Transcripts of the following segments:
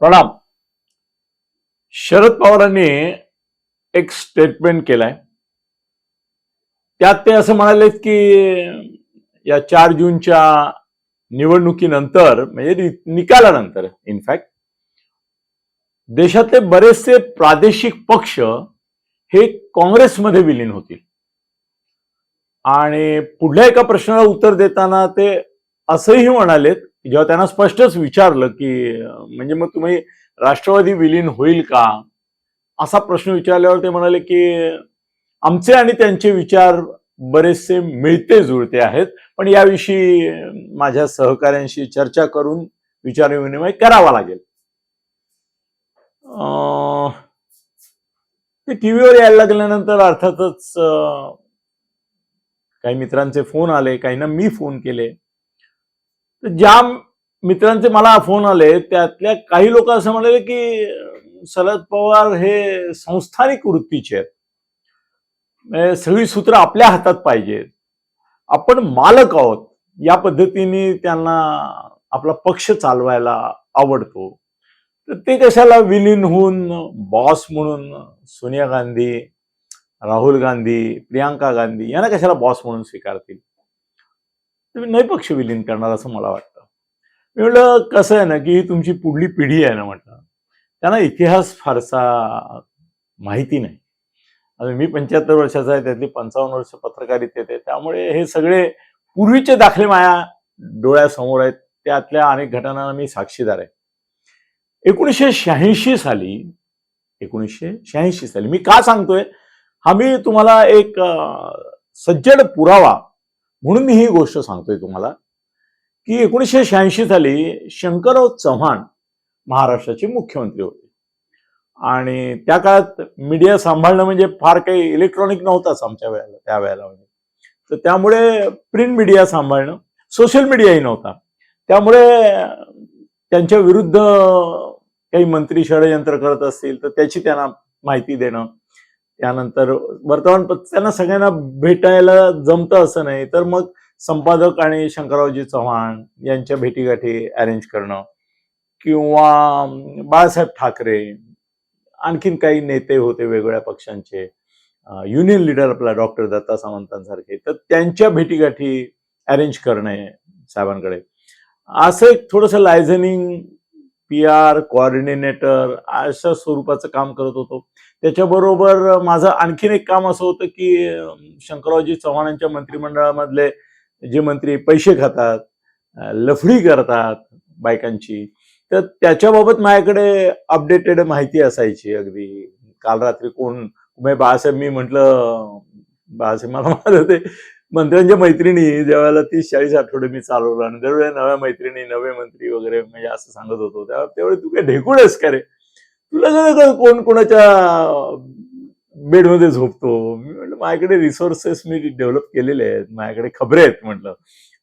प्रणाम. शरद पवारांनी एक स्टेटमेंट केलाय. त्यात ते असं म्हणालेत की या चार जूनच्या निवडणुकीनंतर म्हणजे निकालानंतर इनफॅक्ट देशातले बरेचसे प्रादेशिक पक्ष हे काँग्रेसमध्ये विलीन होतील. आणि पुढल्या एका प्रश्नाला उत्तर देताना ते असंही म्हणालेत जेव्हा त्यांना स्पष्टच विचारलं की म्हणजे मग तुम्ही राष्ट्रवादी विलीन होईल का? असा प्रश्न विचारल्यावर ते म्हणाले की आमचे आणि त्यांचे विचार बरेचसे मिळते जुळते आहेत पण याविषयी माझ्या सहकाऱ्यांशी चर्चा करून विचारविनिमय करावा लागेल. ते टीव्हीवर यायला लागल्यानंतर अर्थातच काही मित्रांचे फोन आले काहींना मी फोन केले. तर ज्या मित्रांचे मला फोन आले त्यातल्या काही लोक असं म्हणाले की शरद पवार हे संस्थानिक वृत्तीचे आहेत. सगळी सूत्र आपल्या हातात पाहिजेत आपण मालक आहोत. या पद्धतीने त्यांना आपला पक्ष चालवायला आवडतो. तर ते कशाला विलीन होऊन बॉस म्हणून सोनिया गांधी राहुल गांधी प्रियांका गांधी यांना कशाला बॉस म्हणून स्वीकारतील? तुम्ही नैपक्ष विलीन करणार असं मला वाटतं. मी म्हटलं कसं आहे ना की तुमची पुढली पिढी आहे ना म्हटलं त्यांना इतिहास फारसा माहिती नाही. आणि मी पंच्याहत्तर वर्षाचा आहे त्यातली पंचावन्न वर्ष पत्रकारितेत आहे त्यामुळे हे सगळे पूर्वीचे दाखले माया डोळ्यासमोर आहेत. त्यातल्या अनेक घटनांना मी साक्षीदार आहे. एकोणीसशे शहाऐंशी साली एकोणीसशे शहाऐंशी साली मी का सांगतोय? हा मी तुम्हाला एक सज्जड पुरावा म्हणून मी ही गोष्ट सांगतोय तुम्हाला की एकोणीसशे शहाऐंशी साली शंकरराव चव्हाण महाराष्ट्राचे मुख्यमंत्री होते. आणि त्या काळात मीडिया सांभाळणं म्हणजे फार काही इलेक्ट्रॉनिक नव्हताच आमच्या वेळेला त्या वेळेला म्हणजे. तर त्यामुळे प्रिंट मीडिया सांभाळणं सोशल मीडियाही नव्हता. त्यामुळे त्यांच्या विरुद्ध काही मंत्री षडयंत्र करत असतील तर त्याची त्यांना माहिती देणं त्यानंतर वर्तमानपत्र त्यांना सगळ्यांना भेटायला जमतं असं नाही. तर मग संपादक आणि शंकररावजी चव्हाण यांच्या भेटीगाठी अरेंज करणं किंवा बाळासाहेब ठाकरे आणखीन काही नेते होते वेगवेगळ्या पक्षांचे युनियन लीडर आपला डॉक्टर दत्ता सावंतांसारखे. तर त्यांच्या भेटीगाठी अरेंज करणे साहेबांकडे. असं एक थोडंसं लायझनिंग पी आर कोऑर्डिनेटर अशा स्वरूपाचं काम करत होतो. त्याच्याबरोबर माझं आणखीन एक काम असं होतं की अं, शंकररावजी चव्हाणांच्या मंत्रिमंडळामधले जे मंत्री पैसे खातात लफडी करतात बायकांची तर त्याच्याबाबत माझ्याकडे अपडेटेड माहिती असायची अगदी. काल रात्री कोण म्हणजे बाळासाहेब मी म्हटलं बाळासाहेब मला म्हणत होते मंत्र्यांच्या मैत्रिणी ज्यावेळेला तीस चाळीस आठवडे मी चालवलं आणि दरवेळेला नव्या मैत्रिणी नवे मंत्री वगैरे म्हणजे असं सांगत होतो. त्यावेळी तू काय ढेकूळ आहेस का रे? तुला काय कोण कोणाच्या बेडमध्ये झोपतो. मी म्हटलं माझ्याकडे रिसोर्सेस मी डेव्हलप केलेले आहेत. माझ्याकडे खबरे आहेत म्हटलं.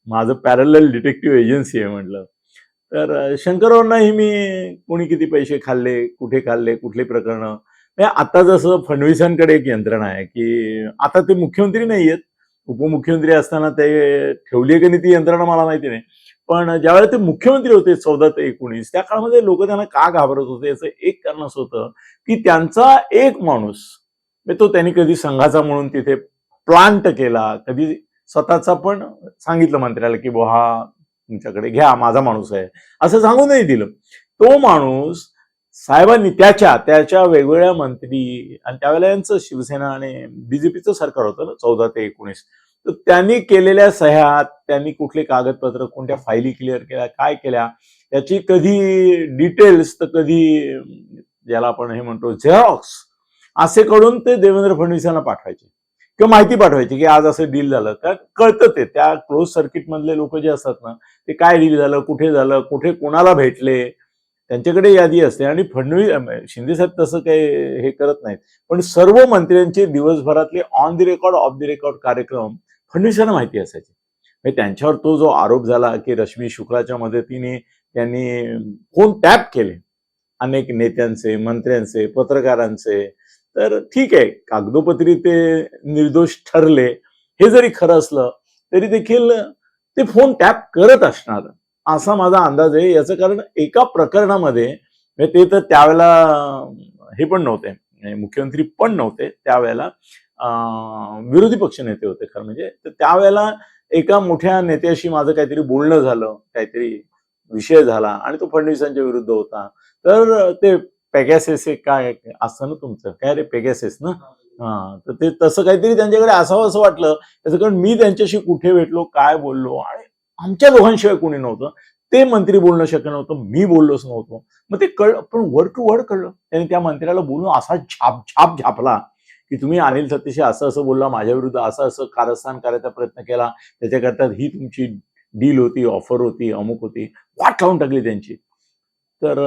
माझं पॅरल डिटेक्टिव्ह एजन्सी आहे म्हटलं. तर अं, शंकररावांनाही मी कोणी किती पैसे खाल्ले कुठे खाल्ले कुठली प्रकरणं. म्हणजे आता जसं फडणवीसांकडे एक यंत्रणा आहे की आता ते मुख्यमंत्री नाही आहेत उपमुख्यमंत्री असताना ते ठेवली आहे की नाही ती यंत्रणा मला माहिती नाही. पण ज्यावेळेला ते मुख्यमंत्री होते चौदा ते एकोणीस त्या काळामध्ये लोक त्यांना का घाबरत होते याचं एक कारण असं होतं की त्यांचा एक माणूस म्हणजे तो त्यांनी कधी संघाचा म्हणून तिथे प्लांट केला कधी स्वतःचा पण सांगितलं मंत्र्याला की बुवा हा तुमच्याकडे घ्या माझा माणूस आहे असं सांगूनही दिलं. तो माणूस साहेबांनी त्याच्या त्याच्या वेगवेगळ्या मंत्री आणि त्यावेळेला यांचं शिवसेना आणि बीजेपीचं सरकार होतं ना चौदा ते एकोणीस तर त्यांनी केलेल्या सह्या त्यांनी कुठले कागदपत्र कोणत्या फायली क्लिअर केल्या काय केल्या याची कधी डिटेल्स तर कधी ज्याला आपण हे म्हणतो झेरॉक्स असे कडून ते देवेंद्र फडणवीसांना पाठवायचे. किंवा माहिती पाठवायची की आज असं डील झालं. का कळतं ते. त्या क्लोज सर्किट मधले लोक जे असतात ना ते काय डील झालं कुठे झालं कुठे कोणाला भेटले त्यांच्याकडे यादी असते. आणि फडणवीस शिंदे साहेब तसं काही हे करत नाहीत. पण सर्व मंत्र्यांचे दिवसभरातले on the record off the record कार्यक्रम फडणवीसांना माहिती असायची. म्हणजे त्यांच्यावर तो जो आरोप झाला की रश्मी शुक्लाच्या मदतीने त्यांनी फोन टॅप केले. अनेक नेत्यांचे मंत्र्यांचे पत्रकारांचे. तर ठीक आहे कागदोपत्री ते निर्दोष ठरले. हे जरी खरं असलं तरी देखील ते फोन टॅप करत असणार. असा माझा अंदाज आहे. याचं कारण एका प्रकरणामध्ये म्हणजे ते तर त्यावेळेला हे पण नव्हते. मुख्यमंत्री पण नव्हते त्यावेळेला. विरोधी पक्ष नेते होते खरं म्हणजे. तर त्यावेळेला एका मोठ्या नेत्याशी माझं काहीतरी बोलणं झालं काहीतरी विषय झाला आणि तो फडणवीसांच्या विरुद्ध होता. तर ते पेगॅसेस काय असतं ना तुमचं? काय रे पेगॅसेस ना? हा तर ते तसं काहीतरी त्यांच्याकडे असावं असं वाटलं. त्याचं कारण मी त्यांच्याशी कुठे भेटलो काय बोललो आणि आमच्या दोघांशिवाय कोणी नव्हतं. ते मंत्री बोलणं शक्य नव्हतं मी बोललोच नव्हतो. मग ते कळलं पण वर्ड टू वर्ड कळलं. त्याने त्या मंत्र्याला बोलून असा छाप छाप झापला. की तुम्ही अनिल सतीशी असं असं बोलला माझ्या विरुद्ध असं असं कारस्थान करायचा प्रयत्न केला त्याच्याकरता ही तुमची डील होती ऑफर होती अमुक होती वाट लावून टाकली त्यांची. तर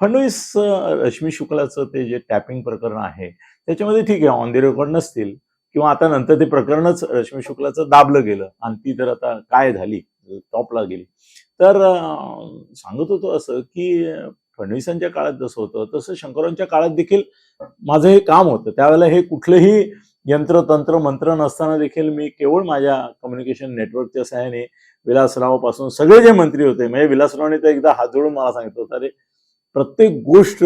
फडणवीस रश्मी शुक्लाचं ते जे टॅपिंग प्रकरण आहे त्याच्यामध्ये ठीक आहे ऑन द रेकॉर्ड नसतील. किंवा आता नंतर ते प्रकरणच रश्मी शुक्लाचं दाबलं गेलं आणि ती तर आता काय झाली टॉपला गेली तर सांगत होतो असं की फडणवीसांच्या काळात जसं होतं तसं शंकरांच्या काळात देखील माझं हे काम होतं. त्यावेळेला हे कुठलंही यंत्र तंत्र मंत्र नसताना देखील मी केवळ माझ्या कम्युनिकेशन नेटवर्कच्या सहाय्याने विलासरावापासून सगळे जे मंत्री होते म्हणजे विलासरावने तर एकदा हात जोडून मला सांगितलं होतं अरे प्रत्येक गोष्ट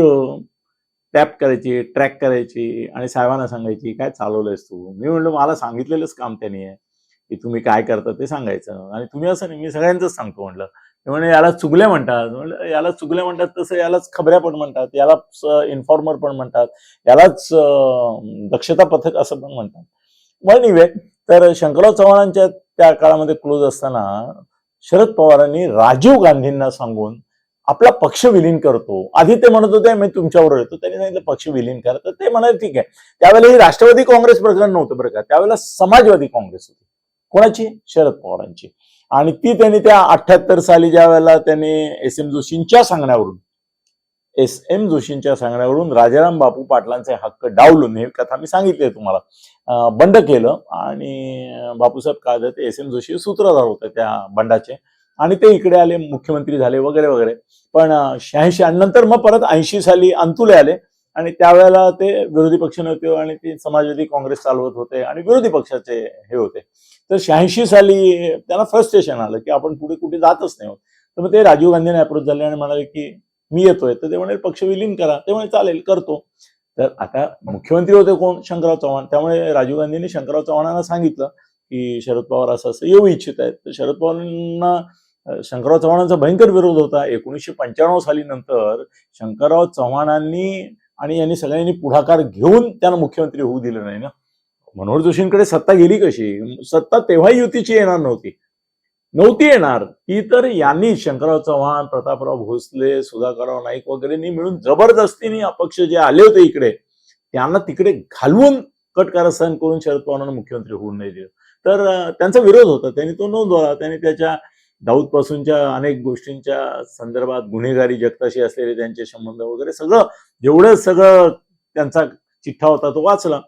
टॅप करायची ट्रॅक करायची आणि साहेबांना सांगायची काय चालवलंयस तू मी म्हणलं मला सांगितलेलंच काम त्यांनी आहे. की तुम्ही काय करता ते सांगायचं. आणि तुम्ही असं नाही मी सगळ्यांचंच सांगतो म्हणलं म्हणे याला चुगल्या म्हणतात. म्हणलं याला चुगल्या म्हणतात तसं यालाच खबऱ्या पण म्हणतात यालाच इन्फॉर्मर पण म्हणतात यालाच दक्षता पथक असं पण म्हणतात. मग निवे तर शंकरराव चव्हाणांच्या त्या काळामध्ये क्लोज असताना शरद पवारांनी राजीव गांधींना सांगून आपला पक्ष विलीन करतो. आधी ते म्हणत होते मी तुमच्याबरोबर येतो. त्यांनी सांगितलं पक्ष विलीन करा. तर ते म्हणाले ठीक आहे. त्यावेळेला ही राष्ट्रवादी काँग्रेस प्रकरण नव्हतं बरं का त्यावेळेला समाजवादी काँग्रेस होती. कोणाची? शरद पवारांची. आणि ती त्यांनी त्या अठ्याहत्तर साली ज्या वेळेला त्यांनी एस एम जोशींच्या सांगण्यावरून एस एम जोशींच्या सांगण्यावरून राजाराम बापू पाटलांचे हक्क डावलून हे कथा मी सांगितली तुम्हाला बंड केलं. आणि बापूसाहेब काळजात एस एम जोशी सूत्रधार होते त्या बंडाचे. आणि ते इकडे आले मुख्यमंत्री झाले वगैरे वगैरे. पण शहाऐंशी आणि नंतर मग परत ऐंशी साली अंतुले आले. आणि त्यावेळेला ते विरोधी पक्ष नव्हते आणि ते समाजवादी काँग्रेस चालवत होते आणि विरोधी पक्षाचे हे होते. तर शहाऐंशी साली त्यांना फ्रस्ट्रेशन आलं की आपण पुढे कुठे जातच नाही आहोत तर मग ते राजीव गांधीने अप्रोच झाले आणि म्हणाले की मी येतोय. तर ते म्हणे पक्ष विलीन करा. ते म्हणे चालेल करतो. तर आता मुख्यमंत्री होते कोण? शंकरराव चव्हाण. त्यामुळे राजीव गांधींनी शंकरराव चव्हाणांना सांगितलं की शरद पवार असं असं येऊ इच्छित आहेत. तर शरद पवारांना शंकरराव चव्हाणांचा भयंकर विरोध होता. एकोणीसशे पंच्याण्णव साली नंतर शंकरराव चव्हाणांनी आणि यांनी सगळ्यांनी पुढाकार घेऊन त्यांना मुख्यमंत्री होऊ दिलं नाही ना? मनोहर जोशींकडे सत्ता गेली कशी? सत्ता तेव्हा युतीची येणार नव्हती. नव्हती येणार. ती तर यांनी शंकरराव चव्हाण प्रतापराव भोसले सुधाकरराव नाईक वगैरेंनी मिळून जबरदस्तीने अपक्ष जे आले होते इकडे त्यांना तिकडे घालवून कट कारस्थान करून शरद पवारांना मुख्यमंत्री होऊ नाही दिलं. तर त्यांचा विरोध होता. त्यांनी तो नोंदवला त्यांनी त्याच्या दाऊद पासूनच्या अनेक गोष्टींच्या संदर्भात गुन्हेगारी जगताशी असलेले त्यांचे संबंध वगैरे सगळं जेवढं सगळं त्यांचा चिठ्ठा होता तो वाचला.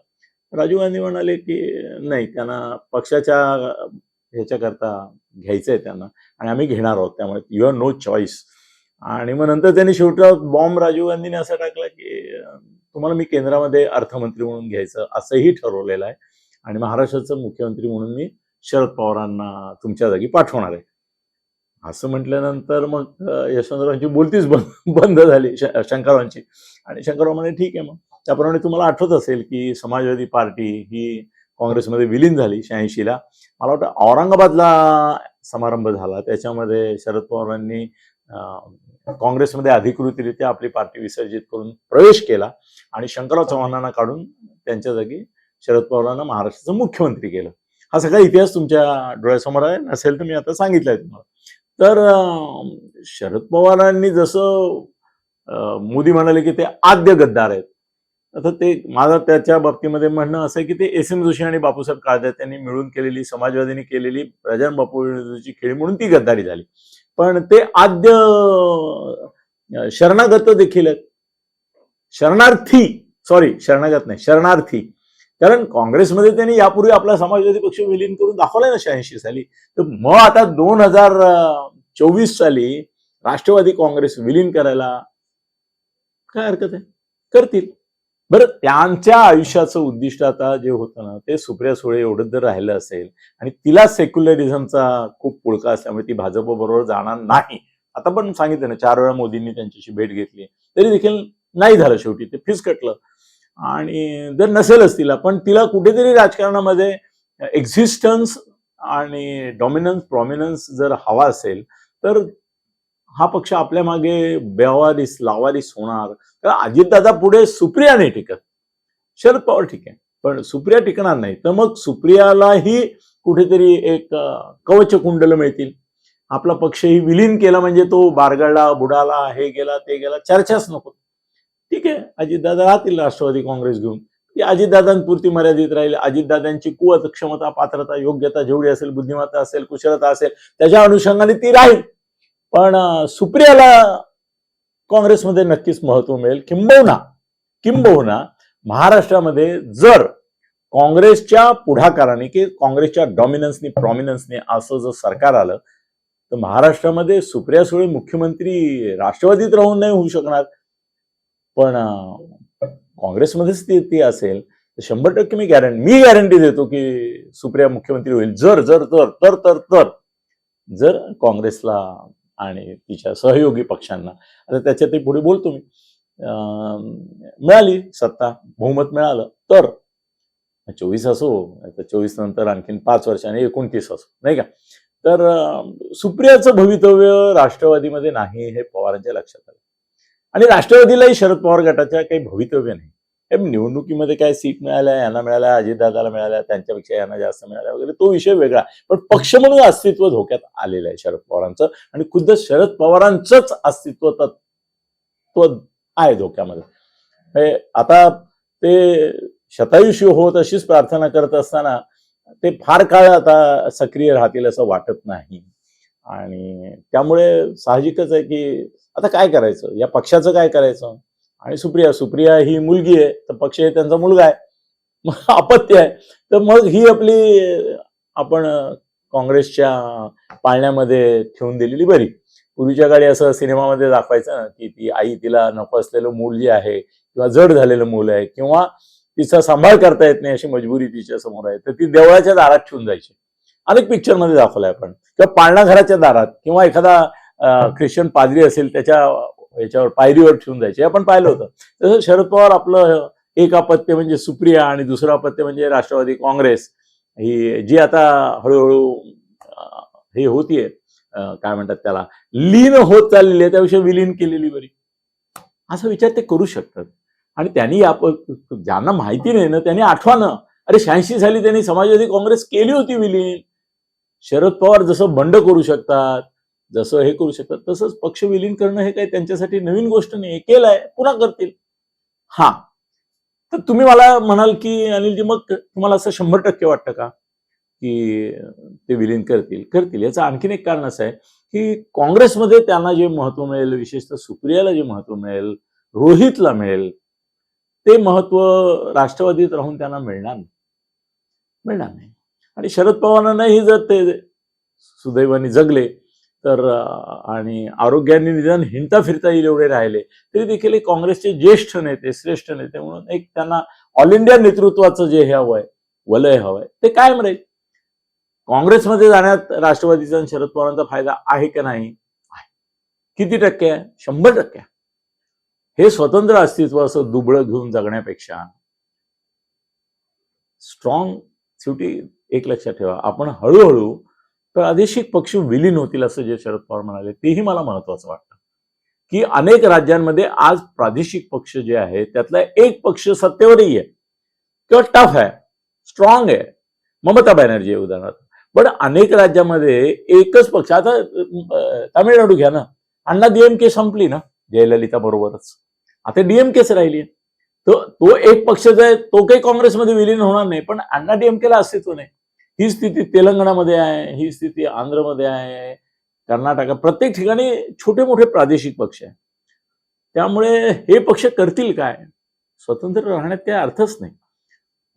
राजीव गांधी म्हणाले की नाही त्यांना पक्षाच्या ह्याच्याकरता घ्यायचंय त्यांना आणि आम्ही घेणार आहोत त्यामुळे यू आर नो चॉईस आणि मग नंतर त्यांनी शेवटला बॉम्ब राजीव गांधीने असं टाकला की तुम्हाला मी केंद्रामध्ये अर्थमंत्री म्हणून घ्यायचं असंही ठरवलेलं आहे आणि महाराष्ट्राचं मुख्यमंत्री म्हणून मी शरद पवारांना तुमच्या जागी पाठवणार आहे. असं म्हटल्यानंतर मग यशवंतरावांची बोलतीच बंद बंद झाली श- शंकररावांची. आणि शंकरराव म्हणे ठीक आहे मग. त्याप्रमाणे तुम्हाला आठवत असेल की समाजवादी पार्टी ही काँग्रेसमध्ये विलीन झाली शहाऐंशीला. मला वाटतं औरंगाबादला समारंभ झाला. त्याच्यामध्ये शरद पवारांनी काँग्रेसमध्ये अधिकृतरित्या आपली पार्टी विसर्जित करून प्रवेश केला आणि शंकरराव चव्हाणांना काढून त्यांच्या जागी शरद पवारांना महाराष्ट्राचं मुख्यमंत्री केलं. हा सगळा इतिहास तुमच्या डोळ्यासमोर आहे नसेल तर मी आता सांगितलंय तुम्हाला. तर शरद पवारांनी जसं मोदी म्हणाले की ते आद्य गद्दार आहेत. आता ते माझं त्याच्या बाबतीमध्ये म्हणणं असं आहे की ते एस एम जोशी आणि बापूसाहेब काळदार त्यांनी मिळून केलेली समाजवादीने केलेली राजाराम बापू विरुद्धची खेळी म्हणून ती गद्दारी झाली. पण ते आद्य शरणागत देखील आहेत. शरणार्थी सॉरी शरणागत नाही शरणार्थी. कारण काँग्रेसमध्ये त्यांनी यापूर्वी आपला समाजवादी पक्ष विलीन करून दाखवलाय ना शहाऐंशी साली. तर मग आता दोन हजार चोवीस साली राष्ट्रवादी काँग्रेस विलीन करायला काय हरकत आहे? करतील. बरं त्यांच्या आयुष्याचं उद्दिष्ट आता जे होतं ना ते सुप्रिया सुळे एवढं जर राहिलं असेल आणि तिला सेक्युलरिझमचा खूप पुळका असल्यामुळे ती भाजपबरोबर जाणार नाही. आता पण सांगितलं ना चार वेळा मोदींनी त्यांच्याशी भेट घेतली. तरी देखील नाही झालं शेवटी ते फिसकटलं. आणि जर नसेलच तिला पण तिला कुठेतरी राजकारणामध्ये एक्झिस्टन्स आणि डॉमिनन्स प्रॉमिनन्स जर हवा असेल तर हा पक्ष आपल्या मागे बेवारीस लावारीस होणार. कारण अजितदादा पुढे सुप्रिया नाही टिकत. शरद पवार ठीक आहे पण सुप्रिया टिकणार नाही. तर मग सुप्रियालाही कुठेतरी एक कवच कुंडल मिळतील. आपला पक्षही विलीन केला म्हणजे तो बारगडला बुडाला हे गेला ते गेला चर्चाच नको. ठीक आहे? अजितदादा राहतील राष्ट्रवादी काँग्रेस घेऊन. ती अजितदादांपुरती मर्यादित राहील. अजितदादांची कुवत क्षमता पात्रता योग्यता जेवढी असेल बुद्धिमत्ता असेल कुशलता असेल त्याच्या अनुषंगाने ती राहील. पण सुप्रियाला काँग्रेसमध्ये नक्कीच महत्त्व मिळेल. किंबहुना किंबहुना महाराष्ट्रामध्ये जर काँग्रेसच्या पुढाकाराने की काँग्रेसच्या डॉमिनन्सनी प्रॉमिनन्सने असं जर सरकार आलं तर महाराष्ट्रामध्ये सुप्रिया सुळे मुख्यमंत्री राष्ट्रवादीत राहून नाही होऊ शकणार. पण काँग्रेसमध्येच ती ती असेल तर शंभर टक्के मी गॅरंटी मी गॅरंटी देतो की सुप्रिया मुख्यमंत्री होईल. जर जर तर तर तर तर जर काँग्रेसला आणि तिच्या सहयोगी पक्षांना आता त्याच्यातही पुढे बोलतो मी मिळाली सत्ता बहुमत मिळालं तर चोवीस असो आता चोवीस नंतर आणखीन पाच वर्षाने एकोणतीस असो नाही का? तर सुप्रियाचं भवितव्य राष्ट्रवादीमध्ये नाही हे पवारांच्या लक्षात आलं. आणि राष्ट्रवादीलाही शरद पवार गटाच्या काही भवितव्य नाही. निवडणुकीमध्ये काय सीट मिळाल्या यांना मिळाल्या अजितदादाला मिळाल्या त्यांच्यापेक्षा यांना जास्त मिळाल्या वगैरे तो विषय वेगळा. पण पक्ष म्हणून अस्तित्व धोक्यात आलेलं आहे शरद पवारांचं आणि खुद्द शरद पवारांचंच अस्तित्व तत्व आहे धोक्यामध्ये. आता ते शतायुषी होत अशीच प्रार्थना करत असताना ते फार काळ आता सक्रिय राहतील असं वाटत नाही. आणि त्यामुळे साहजिकच आहे की आता काय करायचं? या पक्षाचं काय करायचं? आणि सुप्रिया सुप्रिया ही मुलगी आहे तर पक्ष हे त्यांचा मुलगा आहे. मग अपत्य आहे. तर मग ही आपली आपण काँग्रेसच्या पाळण्यामध्ये ठेवून दिलेली बरी. पूर्वीच्या काळी असं सिनेमामध्ये दाखवायचं ना की ती आई तिला नको असलेलं मूल जे आहे किंवा जड झालेलं मूल आहे किंवा तिचा सांभाळ करता येत नाही अशी मजबुरी तिच्या समोर आहे तर ती देवळाच्या दारात ठेवून जायची. अनेक पिक्चरमध्ये दाखवलंय आपण. किंवा पाळणा घराच्या दारात किंवा एखादा ख्रिश्चन पादरी असेल त्याच्या याच्यावर पायरीवर ठेवून जायचे. हे आपण पाहिलं होतं. तसं शरद पवार आपलं एक अपत्य म्हणजे सुप्रिया आणि दुसरं अपत्य म्हणजे राष्ट्रवादी काँग्रेस. ही जी आता हळूहळू हे होतीये. काय म्हणतात त्याला? लीन होत चाललेली आहे. त्याविषयी विलीन केलेली बरी. असा विचार ते करू शकतात. आणि त्यांनी ज्यांना माहिती नाही ना त्यांनी आठवणं अरे शहाऐंशी साली त्यांनी समाजवादी काँग्रेस केली होती विलीन. शरद पवार जसं बंड करू शकतात जसं हे करू शकतात तसंच पक्ष विलीन करणं हे काही त्यांच्यासाठी नवीन गोष्ट नाही केलंय पुन्हा करतील. हा. तर तुम्ही मला म्हणाल की अनिलजी मग तुम्हाला असं शंभर टक्के वाटतं का की ते विलीन करतील? करतील. याचं आणखीन एक कारण असं आहे की काँग्रेसमध्ये त्यांना जे महत्त्व मिळेल विशेषतः सुप्रियाला जे महत्त्व मिळेल रोहितला मिळेल ते महत्त्व राष्ट्रवादीत राहून त्यांना मिळणार नाही. मिळणार नाही. आणि शरद पवारांनाही जर ते सुदैवाने जगले तर आणि आरोग्याने निदान हिंडता फिरता येईल एवढे राहिले तरी देखील काँग्रेसचे ज्येष्ठ नेते श्रेष्ठ नेते म्हणून एक त्यांना ऑल इंडिया नेतृत्वाचं जे हे हवंय वलय हवंय ते कायम राहील. काँग्रेसमध्ये जाण्यात राष्ट्रवादीचा आणि शरद पवारांचा फायदा आहे का नाही? आहे. किती टक्के आहे? शंभर टक्के हे स्वतंत्र अस्तित्व असं दुबळं घेऊन जगण्यापेक्षा स्ट्रॉंग शेवटी एक लक्षात ठेवा. आपण हळूहळू प्रादेशिक पक्ष विलीन होतील असं जे शरद पवार म्हणाले तेही मला महत्वाचं वाटतं. की अनेक राज्यांमध्ये आज प्रादेशिक पक्ष जे आहे त्यातला एक पक्ष सत्तेवरही आहे. किंवा टफ आहे स्ट्रॉंग आहे. ममता बॅनर्जी आहे उदाहरणार्थ. पण अनेक राज्यामध्ये एकच पक्ष आता तामिळनाडू घ्या ना. अण्णा डीएमके संपली ना जयललिता बरोबरच आता डीएमकेच राहिली तर तो एक पक्ष जो आहे तो काही काँग्रेसमध्ये विलीन होणार नाही पण अण्णा डीएमकेला अस्तित्व नाही. ही स्थिती तेलंगणामध्ये आहे ही स्थिती आंध्रमध्ये आहे कर्नाटक प्रत्येक ठिकाणी छोटे मोठे प्रादेशिक पक्ष आहे. त्यामुळे हे पक्ष करतील काय? स्वतंत्र राहण्यात काही अर्थच नाही.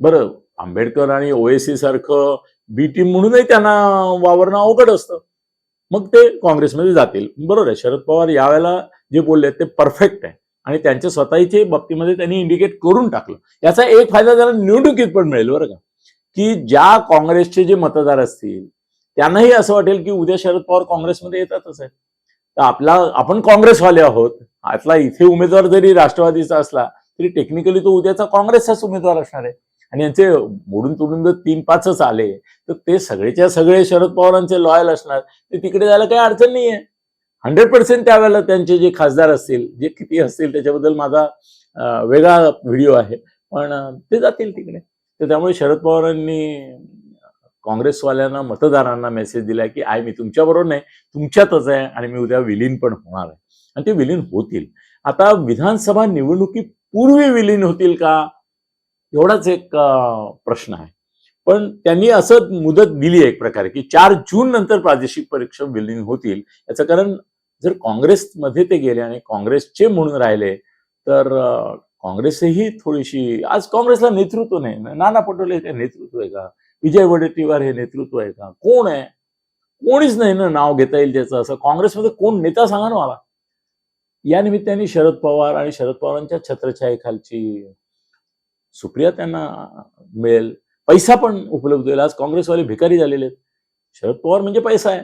बरं आंबेडकर आणि ओएसी सारखं बी टीम म्हणूनही त्यांना वावरणं अवघड असतं. मग ते काँग्रेसमध्ये जातील. बरोबर आहे शरद पवार यावेळेला जे बोलले ते परफेक्ट आहे. आणि त्यांच्या स्वतःच्या बाबतीमध्ये त्यांनी इंडिकेट करून टाकलं. याचा एक फायदा त्याला निवडणुकीत पण मिळेल बरं का. की ज्या काँग्रेसचे जे मतदार असतील त्यांनाही असं वाटेल की उद्या शरद पवार काँग्रेसमध्ये येतातच आहे तर आपला आपण काँग्रेसवाले आहोत आतला इथे उमेदवार जरी राष्ट्रवादीचा असला तरी टेक्निकली तो उद्याचा काँग्रेसचाच उमेदवार असणार आहे. आणि यांचे मोडून तोडून जर तीन पाचच आले तर ते सगळेच्या सगळे शरद पवारांचे लॉयल असणार ते तिकडे जायला काही अडचण नाही आहे हंड्रेड पर्सेंट त्यावेळेला त्यांचे जे खासदार असतील जे किती असतील त्याच्याबद्दल माझा वेगळा व्हिडिओ आहे. पण ते जातील तिकडे. तर त्यामुळे शरद पवारांनी काँग्रेसवाल्यांना मतदारांना मेसेज दिलाय की आय मी तुमच्याबरोबर नाही तुमच्यातच आहे आणि मी उद्या विलीन पण होणार आहे. आणि ते विलीन होतील. आता विधानसभा निवडणुकीपूर्वी विलीन होतील का? एवढाच एक प्रश्न आहे. पण त्यांनी असं मुदत दिली एक प्रकारे की चार जून नंतर प्रादेशिक परीक्षा विलीन होतील. याचं कारण जर काँग्रेसमध्ये ते गेले आणि काँग्रेसचे म्हणून राहिले तर काँग्रेसही थोडीशी आज काँग्रेसला नेतृत्व नाही. नाना पटोले काय नेतृत्व आहे का? विजय वडेट्टीवार हे नेतृत्व आहे का? कोण आहे? कोणीच नाही ना नाव घेता येईल त्याचं. असं काँग्रेसमध्ये कोण नेता सांगा ना मला. या निमित्ताने शरद पवार आणि शरद पवारांच्या छत्रछायेखालची सुप्रिया त्यांना मिळेल. पैसा पण उपलब्ध होईल. आज काँग्रेसवाले भिकारी झालेले आहेत. शरद पवार म्हणजे पैसा आहे.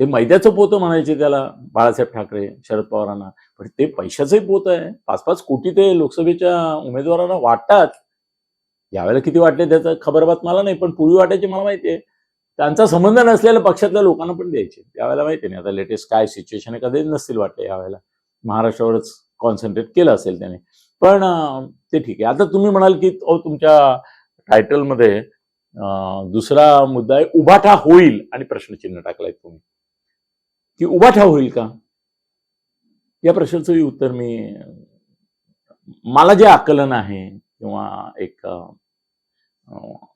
ते मैद्याचं पोतं म्हणायचे त्याला बाळासाहेब ठाकरे शरद पवारांना. पण ते पैशाचंही पोत आहे. पाच पाच कोटी ते लोकसभेच्या उमेदवारांना वाटतात. यावेळेला किती वाटले त्याचा? खबरबात मला नाही पण पूर्वी वाटायची मला माहिती आहे. त्यांचा संबंध नसलेल्या पक्षातल्या लोकांना पण द्यायचे. त्यावेळेला माहिती नाही. आता लेटेस्ट काय सिच्युएशन आहे कधी नसतील वाटले यावेळेला. महाराष्ट्रावरच कॉन्सन्ट्रेट केलं असेल त्याने. पण ते ठीक आहे. आता तुम्ही म्हणाल की तुमच्या टायटलमध्ये दुसरा मुद्दा आहे उभाठा होईल आणि प्रश्नचिन्ह टाकलाय तुम्ही. की उभाठा होईल का? या प्रश्नाचंही उत्तर मी मला जे आकलन आहे किंवा एक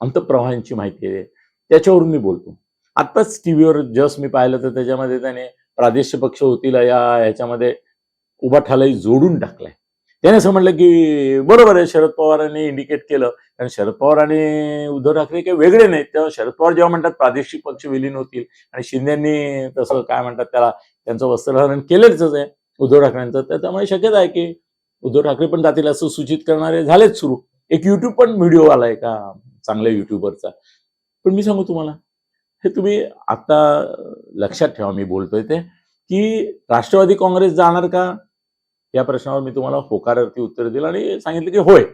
अंतप्रवाहांची माहिती आहे त्याच्यावरून मी बोलतो. आत्ताच टीव्हीवर जस्ट मी पाहिलं तर त्याच्यामध्ये त्याने प्रादेशिक पक्ष होतील या ह्याच्यामध्ये उभाठालाही जोडून टाकलाय. त्याने असं म्हटलं की बरोबर आहे शरद पवारांनी इंडिकेट केलं. कारण शरद पवार आणि उद्धव ठाकरे काही वेगळे नाहीत. तेव्हा शरद पवार जेव्हा म्हणतात प्रादेशिक पक्ष विलीन होतील आणि शिंदेनी तसं काय म्हणतात त्याला त्यांचं वस्त्रहरण केलेलंच आहे उद्धव ठाकरेंचं तर त्यामुळे शक्यता आहे की उद्धव ठाकरे पण जातील असं सूचित करणारे झालेच सुरू. एक युट्यूब पण व्हिडिओ आला का चांगल्या युट्यूबरचा पण मी सांगू तुम्हाला हे तुम्ही आता लक्षात ठेवा मी बोलतोय ते की राष्ट्रवादी काँग्रेस जाणार का? या प्रश्नावर मी तुम्हाला होकारार्थी उत्तर दिलं आणि सांगितलं की होय.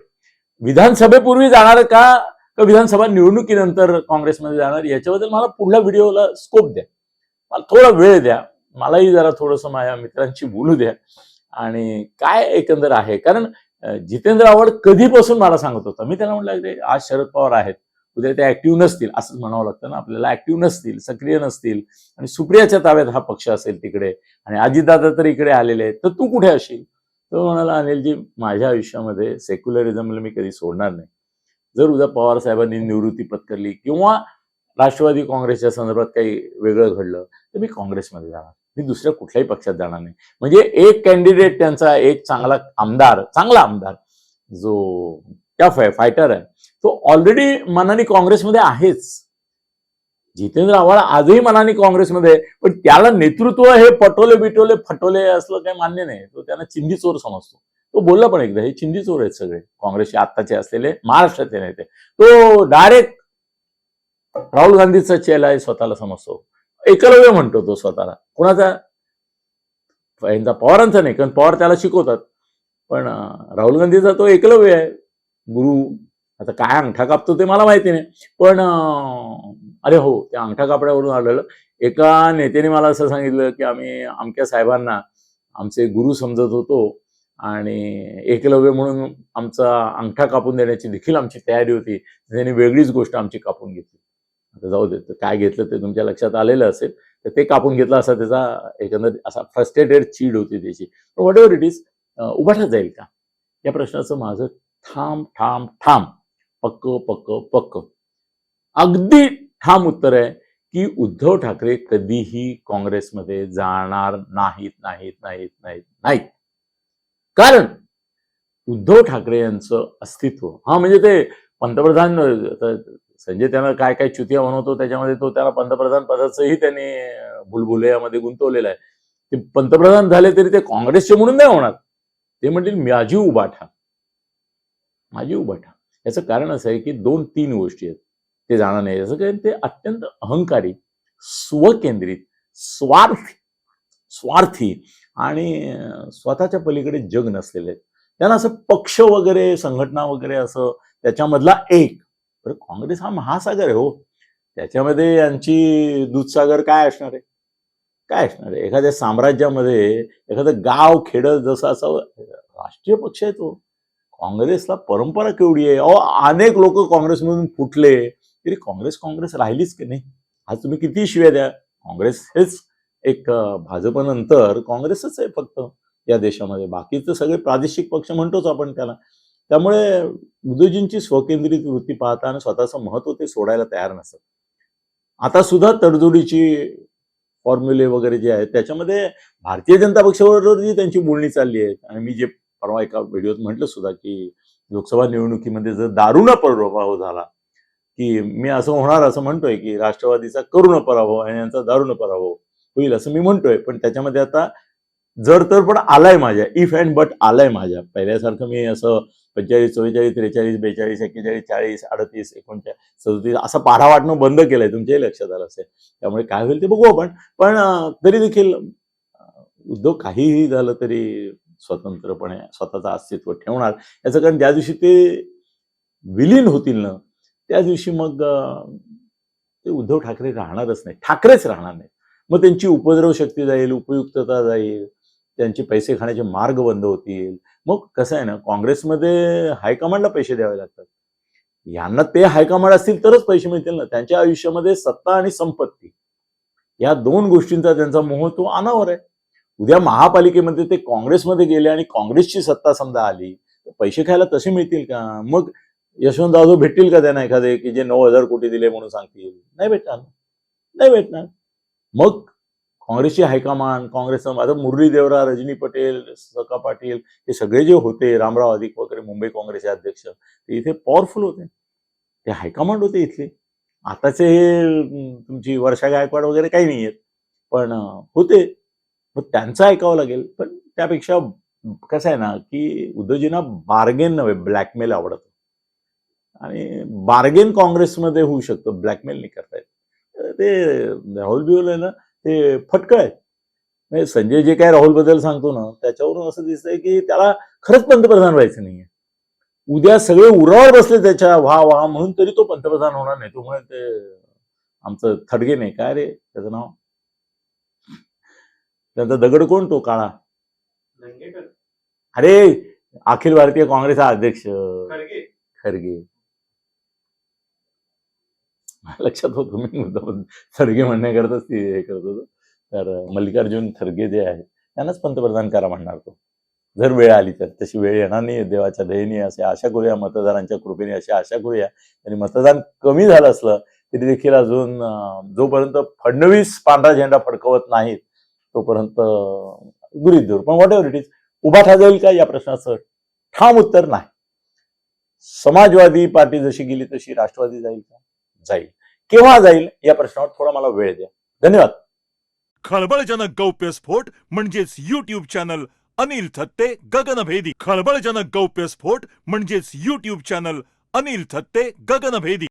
विधानसभेपूर्वी जाणार का? का विधानसभा निवडणुकीनंतर काँग्रेसमध्ये जाणार? याच्याबद्दल मला पुढल्या व्हिडिओला स्कोप द्या. मला थोडा वेळ द्या. मलाही जरा थोडंसं माझ्या मित्रांशी बोलू द्या. आणि काय एकंदर आहे? कारण जितेंद्र आव्हाड कधीपासून मला सांगत होता. मी त्याला म्हटलं "अरे, आज शरद पवार आहेत. उद्या ते ऍक्टिव्ह नसतील. असंच म्हणावं लागतं ना. आपल्याला ऍक्टिव्ह नसतील सक्रिय नसतील. आणि सुप्रियाच्या ताब्यात हा पक्ष असेल तिकडे. आणि अजितदादा तर इकडे आलेले आहेत. तर तू कुठे असेल? तो म्हणाला अनिलजी माझ्या आयुष्यामध्ये सेक्युलरिझमला मी कधी सोडणार नाही. जर उद्या पवार साहेबांनी निवृत्ती पत्करली किंवा राष्ट्रवादी काँग्रेसच्या संदर्भात काही वेगळं घडलं तर मी काँग्रेसमध्ये जाणार. मी दुसऱ्या कुठल्याही पक्षात जाणार नाही. म्हणजे एक कॅन्डिडेट त्यांचा एक चांगला आमदार चांगला आमदार जो टफ आहे फायटर आहे तो ऑलरेडी मनाने काँग्रेसमध्ये आहेच. जितेंद्र आव्हाड आजही मनाने काँग्रेसमध्ये पण त्याला नेतृत्व हे पटोले बिटोले फटोले असलं काही मान्य नाही. तो त्यांना चिंदी चोर समजतो. तो बोलला पण एकदा हे चिंधी चोर आहेत सगळे. काँग्रेसचे आत्ताचे असलेले महाराष्ट्राचे नेते तो. डायरेक्ट राहुल गांधीचा चेला आहे स्वतःला समजतो. एकलव्य म्हणतो तो स्वतःला. कुणाचा? यांचा पवारांचा नाही कारण पवार त्याला शिकवतात. पण राहुल गांधीचा तो एकलव्य आहे. गुरु आता काय अंगठा कापतो ते मला माहिती नाही. पण अरे हो त्या अंगठा कापड्यावरून आलेलं. एका नेत्याने मला असं सांगितलं की आम्ही आमच्या साहेबांना आमचे गुरु समजत होतो आणि एकलव्य म्हणून आमचा अंगठा कापून देण्याची देखील आमची तयारी होती. त्यांनी वेगळीच गोष्ट आमची कापून घेतली. आता जाऊ दे तर काय घेतलं ते तुमच्या लक्षात आलेलं असेल तर ते कापून घेतलं असा त्याचा एकंदर असा फ्रस्ट्रेटेड चीड होती त्याची. पण वॉट एव्हर इट इज उभाठा जाईल का? या प्रश्नाचं माझं ठाम ठाम ठाम. पक्क पक्क पक्क. अगदी ठाम उत्तर आहे की उद्धव ठाकरे कधीही काँग्रेसमध्ये जाणार नाहीत नाहीत नाहीत नाहीत नाहीत. कारण उद्धव ठाकरे यांचं अस्तित्व हा म्हणजे ते पंतप्रधान संजय त्यांना काय काय चुतिया बनवतो त्याच्यामध्ये तो त्याला पंतप्रधान पदाचंही त्यांनी भुलभुलयामध्ये गुंतवलेलं आहे. ते पंतप्रधान झाले तरी ते काँग्रेसचे म्हणून नाही होणार. ते म्हणतील माझी उभाठा माझी उभाठा याचं कारण असं आहे की दोन तीन गोष्टी आहेत. ते जाणार नाही. जसं कारण ते अत्यंत अहंकारी स्वकेंद्रित स्वार्थी स्वार्थी आणि स्वतःच्या पलीकडे जग नसलेले. आहेत त्यांना असं पक्ष वगैरे संघटना वगैरे असं त्याच्यामधला एक बरं काँग्रेस हा महासागर आहे हो. त्याच्यामध्ये यांची दूधसागर काय असणार आहे? काय असणार आहे? एखाद्या साम्राज्यामध्ये एखादं गाव खेडं जसं असं राष्ट्रीय पक्ष आहे तो. काँग्रेसला परंपरा केवढी आहे. अहो अनेक लोक काँग्रेसमधून फुटले. तरी काँग्रेस काँग्रेस राहिलीच की नाही? आज तुम्ही किती शिव्या द्या काँग्रेस हेच एक भाजपनंतर काँग्रेसच आहे फक्त या देशामध्ये. बाकीचं सगळे प्रादेशिक पक्ष म्हणतोच आपण त्याला. त्यामुळे उद्योजींची स्वकेंद्रित वृत्ती पाहता आणि स्वतःचं महत्त्व ते सोडायला तयार नसत आता सुद्धा तडजोडीची फॉर्म्युले वगैरे जे आहेत त्याच्यामध्ये भारतीय जनता पक्षाबरोबर जी त्यांची बोलणी चालली आहे. आणि मी जे परवा एका व्हिडिओत म्हटलं सुद्धा की लोकसभा निवडणुकीमध्ये जर दारुणा पराभव झाला की मी असं होणार असं म्हणतोय की राष्ट्रवादीचा करुण पराभव आणि यांचा दारुण पराभव होईल असं मी म्हणतोय. पण त्याच्यामध्ये आता जर तर पण आलाय माझ्या इफ अँड बट आलाय माझ्या. पहिल्यासारखं मी असं पंचेचाळीस चव्वेचाळीस त्रेचाळीस बेचाळीस एक्केचाळीस चाळीस अडतीस एकोणचाळीस सदतीस असं पाढा वाटणं बंद केलंय तुमच्याही लक्षात आलं असेल. त्यामुळे काय होईल ते बघू आपण. पण तरी देखील उद्योग काहीही झालं तरी स्वतंत्रपणे स्वतःचं अस्तित्व ठेवणार. याचं कारण ज्या दिवशी ते विलीन होतील ना त्या दिवशी मग ते उद्धव ठाकरे राहणारच नाही ठाकरेच राहणार नाही मग त्यांची उपद्रव शक्ती जाईल उपयुक्तता जाईल त्यांचे पैसे खाण्याचे मार्ग बंद होतील. मग कसं आहे ना काँग्रेसमध्ये हायकमांडला पैसे द्यावे लागतात. यांना ते हायकमांड असतील तरच पैसे मिळतील ना. त्यांच्या आयुष्यामध्ये सत्ता आणि संपत्ती या दोन गोष्टींचा त्यांचा मोह तो अनावर आहे. उद्या महापालिकेमध्ये ते काँग्रेसमध्ये गेले आणि काँग्रेसची सत्ता समजा आली तर पैसे खायला तसे मिळतील का? मग यशवंत जाधव भेटतील का त्यांना एखादे की जे नऊ हजार कोटी दिले म्हणून सांगतील? नाही भेटणार. नाही भेटणार. मग काँग्रेसची हायकमांड काँग्रेसचं आता मुरली देवरा रजनी पटेल सका पाटील हे सगळे जे होते रामराव अधिक वगैरे मुंबई काँग्रेसचे अध्यक्ष ते इथे पॉवरफुल होते. ते हायकमांड होते इथले. आताचे हे तुमची वर्षा गायकवाड वगैरे काही नाही आहेत. पण होते. मग त्यांचं ऐकावं लागेल. पण त्यापेक्षा कसं आहे ना की उद्धवजींना बार्गेन नव्हे ब्लॅकमेल आवडत. आणि बार्गेन काँग्रेसमध्ये होऊ शकतं ब्लॅकमेल नाही करता येत. तर ते राहुल बिवल आहे ना ते फटकळ आहेत. म्हणजे संजय जे काय राहुलबद्दल सांगतो ना त्याच्यावरून असं दिसतंय की त्याला खरंच पंतप्रधान व्हायचं नाहीये. उद्या सगळे उरावर बसले त्याच्या व्हा व्हा म्हणून तरी तो पंतप्रधान होणार नाही. तो म्हणेल ते आमचं थडगे नाही. काय रे? त्याचं नाव? त्यांचा दगड कोण? तो काळा. अरे अखिल भारतीय काँग्रेसचा अध्यक्ष. खरगे खरगे लक्षात होतो. मी मुद्दा खरगे म्हणण्याकरताच ती हे करत होतो. तर मल्लिकार्जुन खरगे जे आहे त्यांनाच पंतप्रधान करा म्हणणार तो. जर वेळ आली तर. तशी वेळ येणार नाही देवाच्या दयेने असे आशा करूया मतदारांच्या कृपेने अशी आशा करूया. आणि मतदान कमी झालं असलं तरी देखील अजून जोपर्यंत फडणवीस पांढरा झेंडा फडकवत नाहीत तोपर्यंत गुरीत दूर पण व्हॉट एव्हर इट इज उभा जाईल का? या प्रश्नाचं ठाम उत्तर नाही. समाजवादी पार्टी जशी गेली तशी राष्ट्रवादी जाईल का? जाईल. केव्हा जाईल या प्रश्नावर थोडा मला वेळ द्या. धन्यवाद. खळबळजनक गौप्यस्फोट म्हणजेच युट्यूब चॅनल अनिल थत्ते गगनभेदी खळबळजनक गौप्यस्फोट म्हणजेच युट्यूब चॅनल अनिल थत्ते गगनभेदी